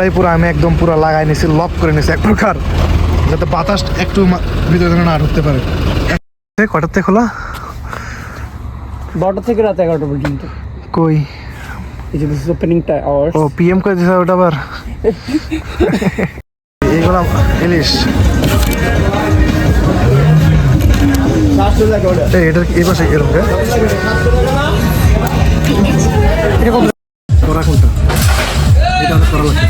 এটাই পুরো আমি একদম পুরো লাগাই নিছি লক করে নিছি এক প্রকার যাতে বাতাস একটু ভিতরে যেন না ঢুকতে পারে। কটার থেকে খোলা? বারোটা থেকে রাত এগারোটা পর্যন্ত। কই? এই যে দিস ওপেনিং আওয়ার্স ও পিএম করে দিছে ওটা আবার? এইগুলা ইলিশ এই এটার এই পাশে এরকম কে? কোনটা? এটা করা লাগছে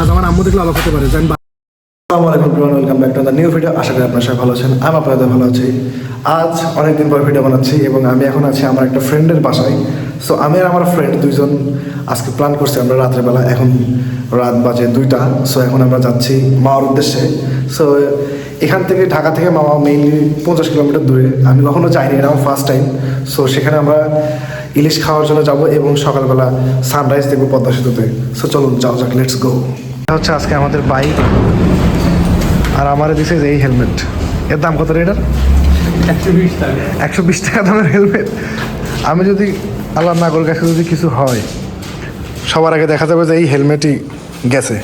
আজ আমার আম্মু দেখলে আলোক হতে পারে, জান আসসালামু আলাইকুম welcome back to the new video আশা করি আপনারা সবাই ভালো আছেন, আমি আপনাদের ভালো আছি। আজ অনেকদিন পর ভিডিও বানাচ্ছি এবং আমি এখন আছি আমার একটা ফ্রেন্ডের বাসায়। সো আমি আর আমার ফ্রেন্ড দুইজন আজকে প্ল্যান করছি আমরা রাত্রেবেলা এখন রাত বাজে দুইটা। সো এখন আমরা যাচ্ছি মাওয়ার উদ্দেশ্যে। সো এখান থেকে ঢাকা থেকে মামা মেইনলি পঞ্চাশ কিলোমিটার দূরে। আমি কখনো যাইনি এটা আমার ফার্স্ট টাইম সো সেখানে আমরা ইলিশ খাওয়ার জন্য যাব এবং সকালবেলা সানরাইজ দেখব পদ্মা সেতুতে। সো চলুন যাও যাক লেটস গো এটা হচ্ছে আজকে আমাদের বাইক আর আমার দিছে যে এই হেলমেট এর দাম কত রে এটার? একশো বিশ টাকা দামের হেলমেট আমি যদি আল্লাহ না করে কাছে যদি কিছু হয়, সবার আগে দেখা যাবে যে এই হেলমেটই গেছে।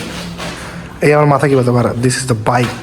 এই আমার মাথা কি বলতে পারে? দিস ইজ দ্য বাইক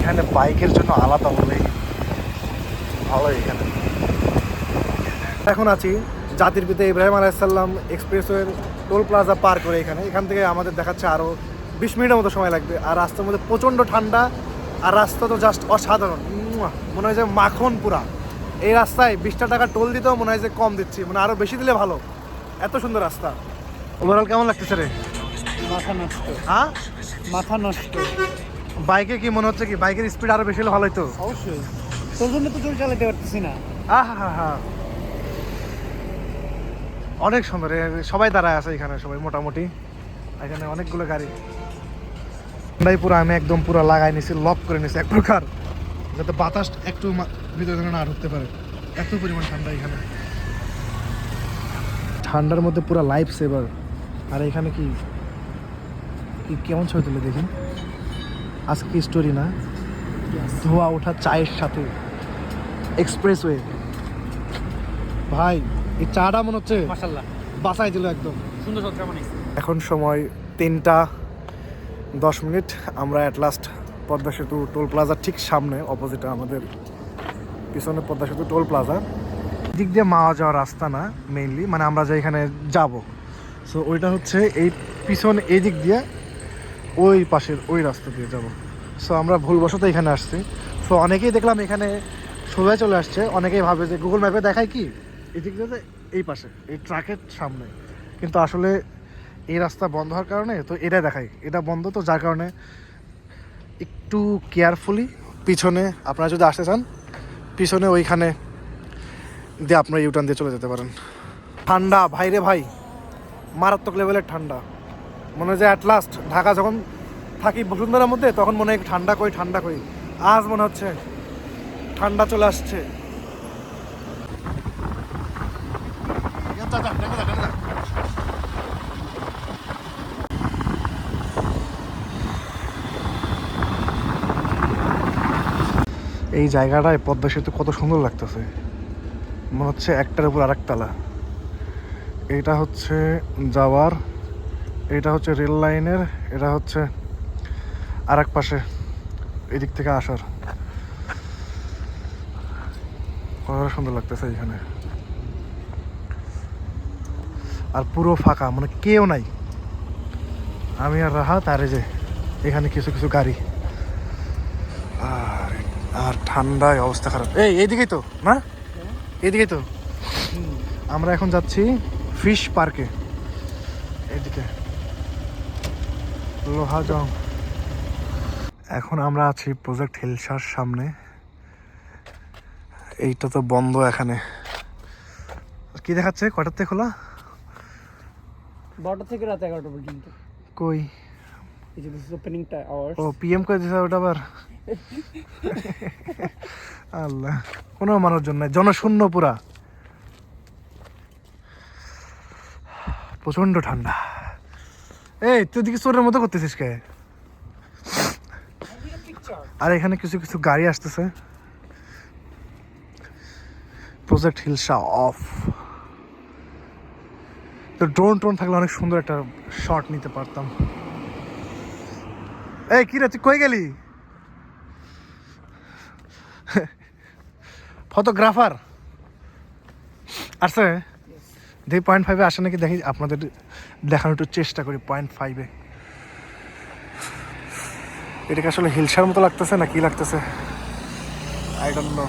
এখানে বাইকের জন্য আলাদা হলেই ভালো এখানে এখন আছি জাতির পিতা ইব্রাহিম আলাইসাল্লাম এক্সপ্রেসওয়ের টোল প্লাজা পার করে এখানে। এখান থেকে আমাদের দেখাচ্ছে আরও বিশ মিনিটের মতো সময় লাগবে। আর রাস্তার মধ্যে প্রচণ্ড ঠান্ডা আর রাস্তা তো জাস্ট অসাধারণ! মনে হয় যে মাখন পুরা। এই রাস্তায় বিশটা টাকা টোল দিতেও মনে হয় যে কম দিচ্ছি। মানে আরও বেশি দিলে ভালো। এত সুন্দর রাস্তা। ওভারঅল কেমন লাগতেছে রে? মাথা নষ্ট। হ্যাঁ? মাথা নষ্ট। বাইকে কি মনে হচ্ছে কি? বাইকের স্পিড আরও বেশি হলে ভালো হতো অবশ্যই। তোর জন্য তো জোর চালাতে পারতেছি না। আহা হা হা। অনেক সুন্দর সবাই দাঁড়ায় আছে এখানে সবাই মোটামুটি। এখানে অনেকগুলো গাড়ি। এটাই পুরো আমি একদম পুরো লাগাই নিছি লক করে নিছি এক প্রকার যাতে বাতাস একটু ভিতরে যেন না ঢুকতে পারে। এত পরিমাণ ঠান্ডা এখানে। ঠান্ডার মধ্যে পুরো লাইফ সেভার আর এখানে কি? কি কেমন ছবি তুলে দেখুন? আজকে স্টোরি না। ধোয়া ওঠা চায়ের সাথে। এক্সপ্রেসওয়ে ভাই এই চাটা মনে হচ্ছে মাশাল্লাহ বাসায় দিল একদম। সুন্দর এখন সময় তিনটা দশ মিনিট। আমরা অ্যাট লাস্ট পদ্মা সেতু টোল প্লাজার ঠিক সামনে অপোজিটে আমাদের পিছনে পদ্মা সেতু টোল প্লাজা দিক দিয়ে মাওয়া যাওয়ার রাস্তা না মেইনলি মানে আমরা যে এখানে যাব। সো ওইটা হচ্ছে এই পিছনে এই দিক দিয়ে ওই পাশের ওই রাস্তা দিয়ে যাব। সো আমরা ভুলবশত এখানে আসছি। সো অনেকেই দেখলাম এখানে সোজা চলে আসছে। অনেকেই ভাবে যে গুগল ম্যাপে দেখায় কি? এই দিক দিয়ে যে এই পাশে, এই ট্রাকের সামনে। কিন্তু আসলে এই রাস্তা বন্ধ হওয়ার কারণে তো এটা দেখাই। এটা বন্ধ তো যার কারণে একটু কেয়ারফুলি পিছনে আপনারা যদি আসতে চান, পিছনে ওইখানে দিয়ে আপনারা ইউটার্ন দিয়ে চলে যেতে পারেন। ঠান্ডা ভাইরে ভাই, মারাত্মক লেভেলের ঠান্ডা। মনে হয় যে অ্যাট লাস্ট ঢাকা যখন থাকি বসুন্ধরার মধ্যে, তখন মনে হয় ঠান্ডা কই ঠান্ডা কই। আজ মনে হচ্ছে ঠান্ডা চলে আসছে। এই জায়গাটায় পদ্মা সেতু কত সুন্দর লাগতেছে। মনে হচ্ছে একটার উপর আর একতলা এটা হচ্ছে যাওয়ার, এটা হচ্ছে রেল লাইনের, এটা হচ্ছে আরেক পাশে, এদিক থেকে আসার। কত সুন্দর লাগতেছে এখানে আর পুরো ফাঁকা মানে কেউ নাই। আমি আর রাহাত আর যে, এখানে কিছু কিছু গাড়ি। আর আর ঠান্ডায় অবস্থা খারাপ। এই, এইদিকেই তো, না? এইদিকেই তো। আমরা এখন যাচ্ছি ফিশ পার্কে। এইদিকে। লোহাজং। এখন আমরা আছি প্রজেক্ট হিলসার সামনে। এইটা তো বন্ধ এখানে। কি দেখাচ্ছে? কটার থেকে খোলা? বারোটা থেকে রাত এগারোটা পর্যন্ত। কই? এই যে দিস ওপেনিং আওয়ার ও পিএম করে দিছে ওটা আবার? আল্লাহ কোনো মানুষজন নাই জনশূন্য পুরা। প্রচণ্ড ঠান্ডা। এই তুই দিকে চোরের মতো করতেছিস কে? আর এখানে কিছু কিছু গাড়ি আসতেছে। প্রজেক্ট হিলসা অফ তো ড্রোন ট্রোন থাকলে অনেক সুন্দর একটা শট নিতে পারতাম। এই, কি তুই কই গেলি? ফটোগ্রাফার আসছে? দেখি পয়েন্ট ফাইভে আসে নাকি? দেখি আপনাদের দেখানোর একটু চেষ্টা করি পয়েন্ট ফাইভে এটাকে আসলে হিলসার মতো লাগতেছে না কি লাগতেছে? আই ডোন্ট নো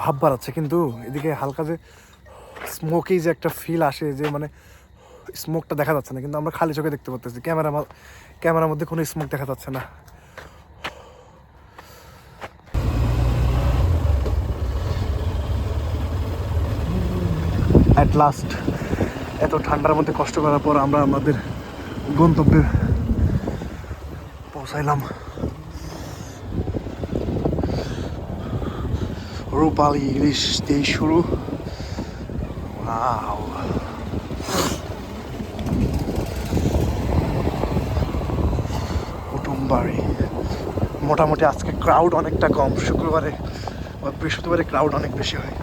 ভাব বাড়াচ্ছে, কিন্তু এদিকে হালকা যে স্মোকি যে একটা ফিল আসে, যে মানে স্মোকটা দেখা যাচ্ছে না, কিন্তু আমরা খালি চোখে দেখতে পাচ্ছি ক্যামেরা ক্যামেরার মধ্যে কোনো স্মোক দেখা যাচ্ছে না। অ্যাট লাস্ট এত ঠান্ডার মধ্যে কষ্ট করার পর আমরা আমাদের গন্তব্যে পৌঁছাইলাম। রূপালি ইলিশ দিয়ে শুরু Wow. কুটুমবাড়ি মোটামুটি আজকে ক্রাউড অনেকটা কম। শুক্রবারে বৃহস্পতিবারে ক্রাউড অনেক বেশি হয়।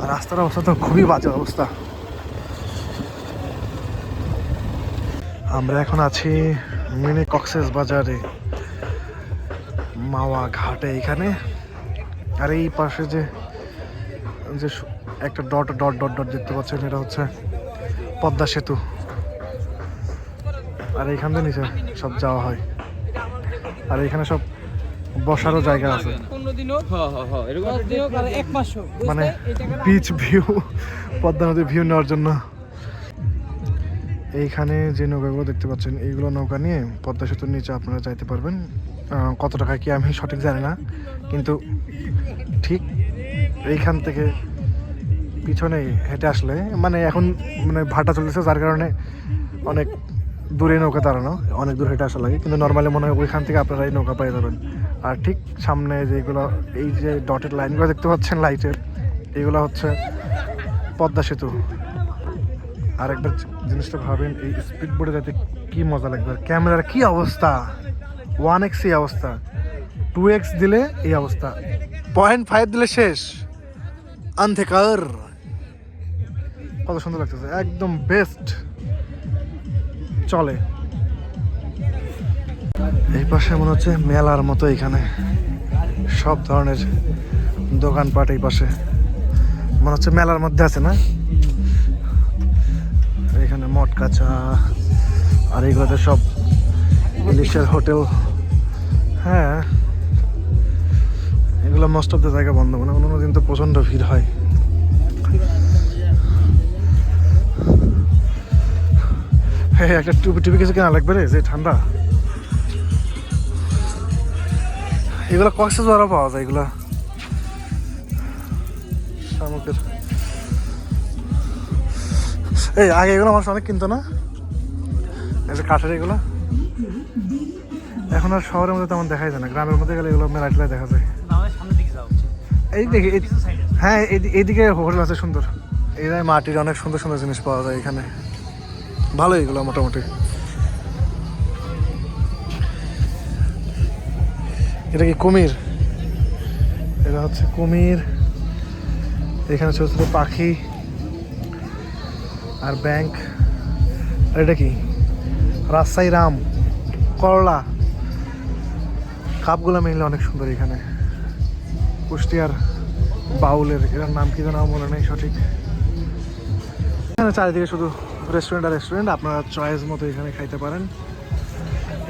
আর রাস্তার অবস্থা তো খুবই বাজে অবস্থা। আমরা এখন আছি মিনি কক্সেস বাজারে। মাওয়া ঘাটে এখানে। আর এই পাশে যে যে একটা ডট ডট ডট ডট দেখতে পাচ্ছেন এটা হচ্ছে পদ্মা সেতু। আর এইখান থেকে নিচে সব যাওয়া হয়। আর এখানে সব বসারও জায়গা আছে। আর এক মাসও মানে বিচ ভিউ পদ্মা নদীর ভিউ নেওয়ার জন্য। এইখানে যে নৌকাগুলো দেখতে পাচ্ছেন, এইগুলো নৌকা নিয়ে পদ্মা সেতুর নিচে আপনারা যাইতে পারবেন। কত টাকা কি আমি সঠিক জানি না, কিন্তু ঠিক এইখান থেকে পিছনে হেঁটে আসলে মানে এখন মানে ভাটা চলেছে যার কারণে অনেক দূরে নৌকা দাঁড়ানো, অনেক দূর হেঁটে আসা লাগে, কিন্তু নর্মালি মনে হয় ওইখান থেকে আপনারা এই নৌকা পেয়ে যাবেন। আর ঠিক সামনে যেগুলো এই যে ডটের লাইনগুলো দেখতে পাচ্ছেন লাইটের এগুলো হচ্ছে পদ্মা সেতু। আর একবার জিনিসটা ভাবেন, এই স্পিড বোর্ডে যাতে কি মজা লাগবে আর ক্যামেরার কি অবস্থা? ওয়ান এক্স এই অবস্থা টু এক্স দিলে এই অবস্থা পয়েন্ট ফাইভ দিলে শেষ আনথেকার কত সুন্দর লাগতেছে, একদম বেস্ট চলে। এই পাশে মনে হচ্ছে মেলার মতো এখানে, সব ধরনের দোকানপাট এই পাশে। মনে হচ্ছে মেলার মধ্যে আছে না? এখানে মটকা চা আর এগুলোতে সব ইলিশের হোটেল। হ্যাঁ এগুলো মোস্ট অফ দ্য জায়গা বন্ধ মানে অন্য দিন তো প্রচণ্ড ভিড় হয়। হ্যাঁ একটা টুপি টুপি কিছু কেনা লাগবে রে, যে ঠান্ডা। এগুলো কক্সে দ্বারা পাওয়া যায়, এগুলা। এই আগে এগুলো মানুষ অনেক কিনতো না? এই যে কাঠের এগুলো। এখন আর শহরের মধ্যে তেমন দেখাই যায় না। গ্রামের মধ্যে গেলে এগুলো মেলা টেলায় দেখা যায়। এই দেখি হ্যাঁ এইদিকে হোটেল আছে সুন্দর। এই মাটির অনেক সুন্দর সুন্দর জিনিস পাওয়া যায় এখানে। ভালো এগুলো মোটামুটি। এটা কি কুমির? এটা হচ্ছে কুমির। এখানে ছোট ছোট পাখি। আর ব্যাংক আর এটা কি? রাজশাহী রাম, করলা। কাপগুলো মেনলি অনেক সুন্দর এখানে। কুষ্টিয়ার বাউলের, এটার নাম কি আমার মনে নেই সঠিক। এখানে চারিদিকে শুধু রেস্টুরেন্ট আর রেস্টুরেন্ট আপনারা চয়েস মতো এখানে খাইতে পারেন।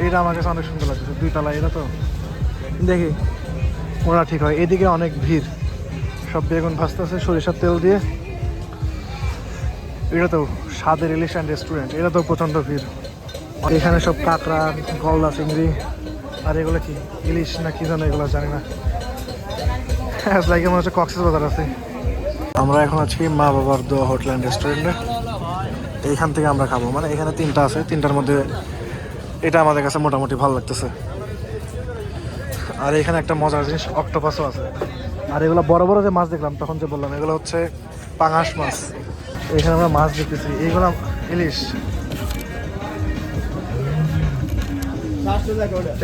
এইটা আমার কাছে অনেক সুন্দর লাগছে দুই তলা এটা তো। দেখি, ওরা ঠিক হয়। এদিকে অনেক ভিড়। সব বেগুন ভাজতে আছে সরিষার তেল দিয়ে। এটা তো স্বাদের ইলিশ অ্যান্ড রেস্টুরেন্ট এটা তো প্রচণ্ড ভিড়। এখানে সব কাঁকড়া, গলদা চিংড়ি, আর এগুলো কি, ইলিশ না কি জানো এগুলো জানি না। লাইকে মনে হচ্ছে কক্সেস বাজার আছে। আমরা এখন আছি মা বাবার দোয়া হোটেল অ্যান্ড রেস্টুরেন্টে এইখান থেকে আমরা খাব। মানে এখানে তিনটা আছে, তিনটার মধ্যে এটা আমাদের কাছে মোটামুটি ভালো লাগতেছে। আর এখানে একটা মজার জিনিস অক্টোপাসও আছে। আর এগুলো বড় বড় যে মাছ দেখলাম, তখন যে বললাম, এগুলো হচ্ছে পাঙাশ মাছ। এখানে আমরা মাছ দেখতেছি। এইগুলো ইলিশ।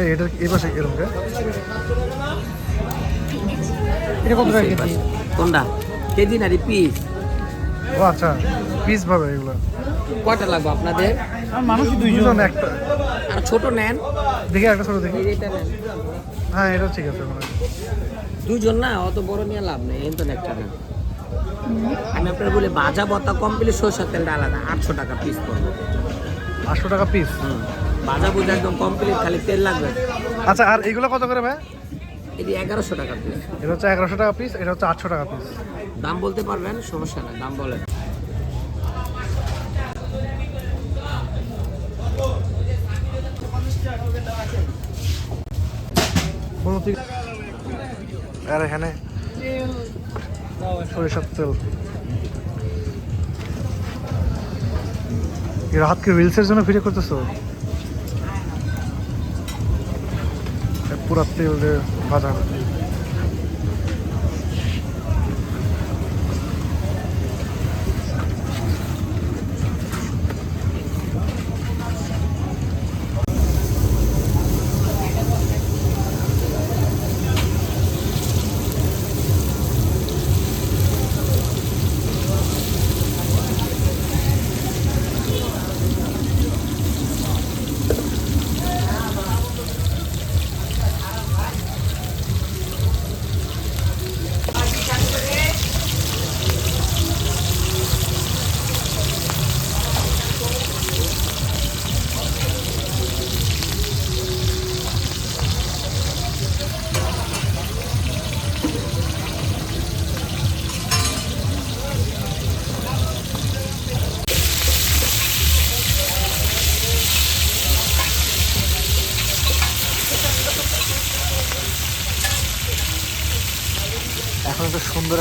এই এটার এই পাশে এরকম কে? এটা কত টাকা কেজি? কোনটা? কেজি না পিস ও আচ্ছা পিস ভাবে এগুলো। কয়টা লাগবে আপনাদের? মানুষ দুইজন। দুজন একটা। আর ছোট নেন। দেখি একটা ছোট দেখি। এটা নেন। হ্যাঁ এটা ঠিক আছে মনে দুজন না অত বড় নিয়ে লাভ নেই এই তো একটা আমি আপনার বলে ভাজা বত্তা কমপ্লিট সরষের তেলটা আলাদা আটশো টাকা পিস পড়বে। আটশো টাকা পিস ভাজা বুঝা একদম কমপ্লিট খালি তেল লাগবে। আচ্ছা আর এগুলো কত করে ভাই? এটি এগারোশো টাকা পিস এটা হচ্ছে এগারোশো টাকা পিস এটা হচ্ছে আটশো টাকা পিস দাম বলতে পারবেন সমস্যা নেই দাম বলেন। আর এখানে? সরিষার তেল। রাহাতকে রিলসের জন্য ভিডিও করতেছো? পুরা তেল দিয়ে ভাজা।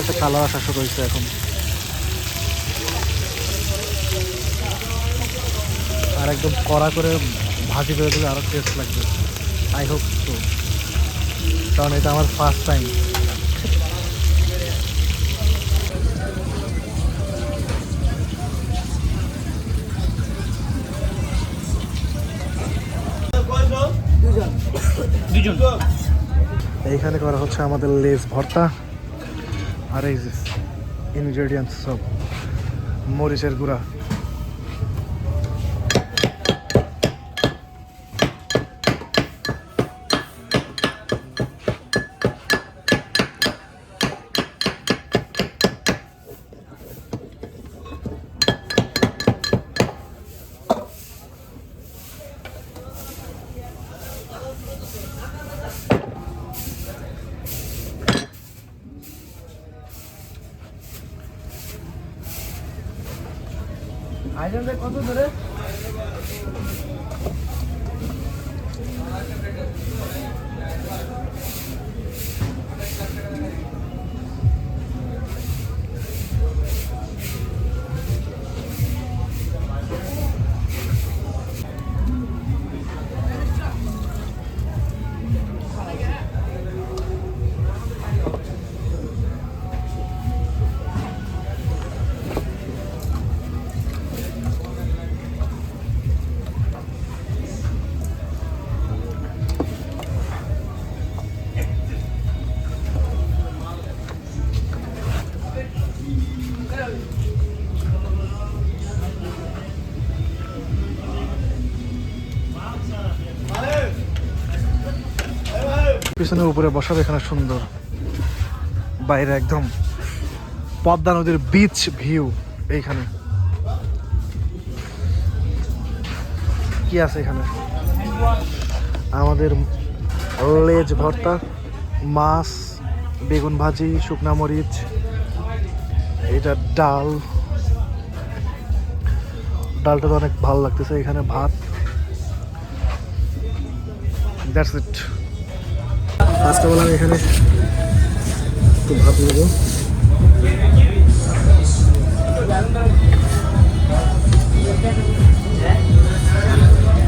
একটা কালার আসা শুরু হয়েছে এখন। আর একদম কড়া করে ভাজি করে দিলে আরও টেস্ট লাগবে। আই হোপ তো কারণ এটা আমার ফার্স্ট টাইম এইখানে করা হচ্ছে আমাদের লেস ভর্তা। আর এই ইনগ্রেডিয়েন্টস সব মরিচের গুঁড়া। পেছনে উপরে বসাবে এখানে সুন্দর। বাইরে একদম পদ্মা নদীর বিচ ভিউ এইখানে। কি আছে এখানে? আমাদের লেজ ভর্তা, মাছ, বেগুন ভাজি, শুকনা মরিচ, এটা ডাল। ডালটা তো অনেক ভালো লাগতেছে, এখানে ভাত। That's it first of all আমি এখানে একটু ভাত নেব।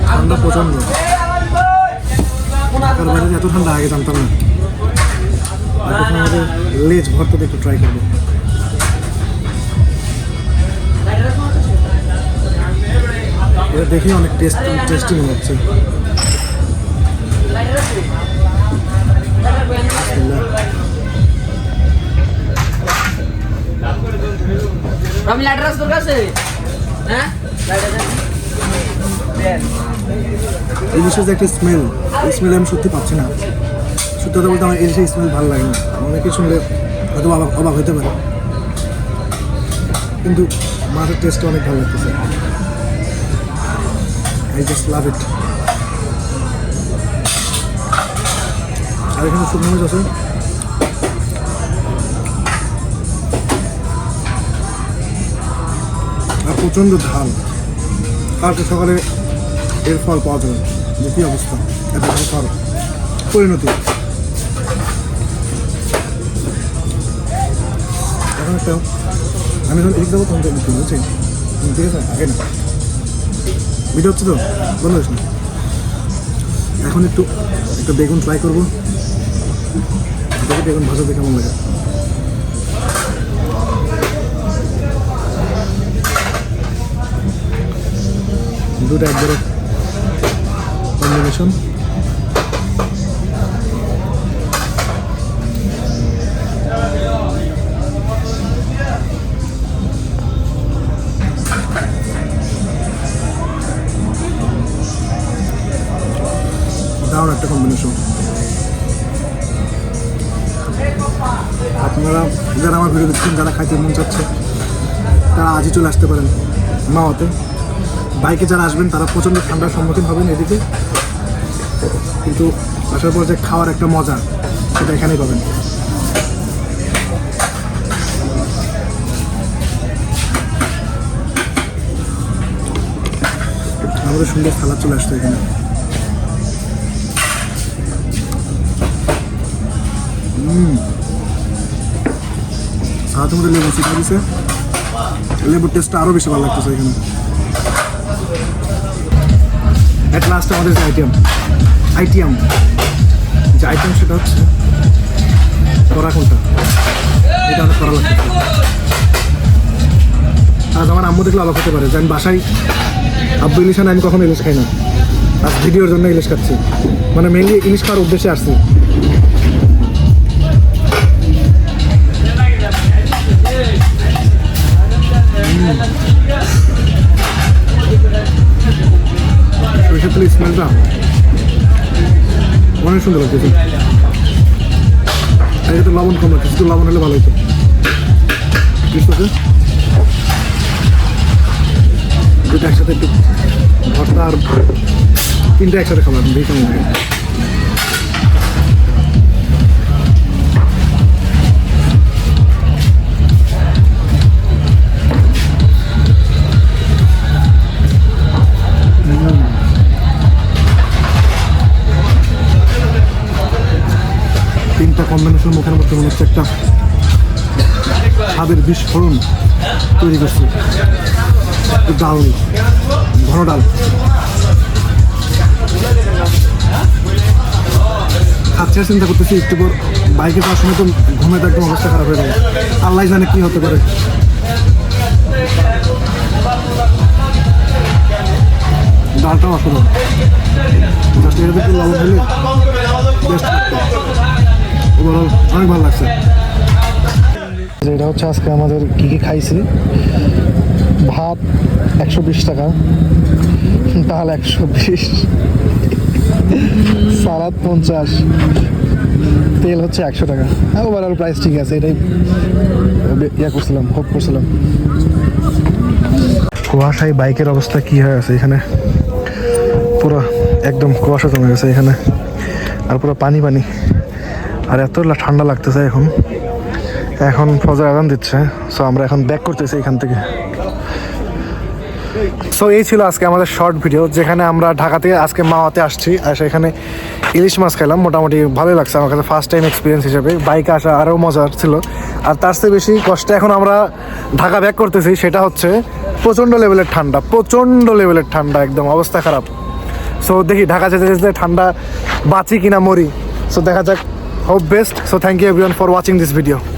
ঠান্ডা প্রচণ্ড বাইরে এত ঠান্ডা, আগে জানতাম না। এখন আমাদের লেজ ভর্তাটা একটু ট্রাই করব। দেখেই অনেক টেস্ট টেস্টিং হচ্ছে। আমি লাইটার তোর কাছে? হ্যাঁ? ইলিশের যে একটা স্মেল এই স্মেল আমি সত্যি পাচ্ছি না। সত্যি কথা বলতে আমার ইলিশের স্মেল ভালো লাগে না অনেকে শুনলে হয়তো অবাক অবাক হতে পারে। কিন্তু মাছের টেস্টটা অনেক ভালো লাগতেছে। আই জাস্ট লাভ ইট আর এখানে শুকনো মাছ আছে? আর প্রচণ্ড ঝাল কালকে সকালে এর ফল পাওয়া যাবে। যে কী অবস্থা? এত ফল। পরিণতি। এখন একটা আমি যখন এদিক যাব তখন তো বুঝছি ঠিক আছে? আগে না। ভিডিও হচ্ছে তো? বন্ধ না? এখন একটু একটু বেগুন ট্রাই করব। বেগুন বেগুন দেখে কেমন লাগে। দুটো একবারে কম্বিনেশন একটা আপনারা যারা আমার ভিডিও দেখছেন যারা খাইতে মন চাচ্ছে, তারা আজই চলে আসতে পারেন মাওয়াতে। বাইকে যারা আসবেন, তারা প্রচণ্ড ঠান্ডার সম্মুখীন হবেন এদিকে। কিন্তু আসার পর যে খাওয়ার একটা মজা সেটা এখানেই পাবেন। আমাদের সুন্দর সালাদ চলে আসতো এখানে। সালাদের মধ্যে লেবু শিখা দিছে। লেবুর টেস্টটা আরও বেশি ভালো লাগতেছে এখানে। অ্যাট লাস্ট আমাদের যে আইটেম আইটিএম, যে আইটেম সেটা হচ্ছে করা কোনটা? এটা অনেক করা। লাগছে আজ আমার আম্মু দেখলে অবাক হতে পারে যে বাসায় আব্বু ইলিশ আনে, আমি কখনো ইলিশ খাই না। আজ ভিডিওর জন্য ইলিশ খাচ্ছি। মানে মেনলি ইলিশ খাওয়ার উদ্দেশ্যে আসছি। তেলের স্মেলটা অনেক সুন্দর লাগতেছে আর এটা লবণ কম লাগছে, শুধু লবণ হলে ভালো হতো বুঝতে? দুটো একসাথে একটু ভর্তা আর তিনটা একসাথে খাবার বেশি কেমন তিনটা কম্বিনেশন মুখের মধ্যে মনে হচ্ছে একটা স্বাদের বিস্ফোরণ তৈরি করছে। ডাল, ঘন ডাল। খাচ্ছে, চিন্তা করতেছি, একটু পর বাইকে যাওয়ার সময় তো ঘুমে তো অবস্থা খারাপ হয়ে যাবে। আল্লাহ জানে কি হতে পারে। ডালটাও জাস্ট এর ভিতরে লবণ হলে বেস্ট ওভারঅল অনেক ভালো লাগছে। এটা হচ্ছে আজকে আমাদের কি কি খাইছি? ভাত একশো বিশ টাকা, ডাল একশো বিশ, সালাদ পঞ্চাশ, তেল হচ্ছে একশো টাকা। হ্যাঁ ওভারঅল প্রাইস ঠিক আছে, এটাই ইয়া করছিলাম হোপ করছিলাম। কুয়াশায় বাইকের অবস্থা কি হয়ে আছে এখানে? পুরো একদম কুয়াশা জমে গেছে এখানে। আর পুরো পানি পানি। আর এত ঠান্ডা লাগতেছে এখন। এখন ফজর আজান দিচ্ছে সো আমরা এখন ব্যাক করতেছি এখান থেকে। সো এই ছিল আজকে আমাদের শর্ট ভিডিও যেখানে আমরা ঢাকা থেকে আজকে মাওয়াতে আসছি, আর সেখানে ইলিশ মাছ খেলাম। মোটামুটি ভালোই লাগছে আমার কাছে ফার্স্ট টাইম এক্সপিরিয়েন্স হিসেবে। বাইকে আসা আরও মজার ছিল। আর তার চেয়ে বেশি কষ্ট এখন আমরা ঢাকা ব্যাক করতেছি, সেটা হচ্ছে প্রচণ্ড লেভেলের ঠান্ডা, প্রচণ্ড লেভেলের ঠান্ডা, একদম অবস্থা খারাপ। সো দেখি, ঢাকা যেতে যেতে ঠান্ডা বাঁচি কিনা মরি। সো দেখা যাক hope best. So thank you everyone for watching this video.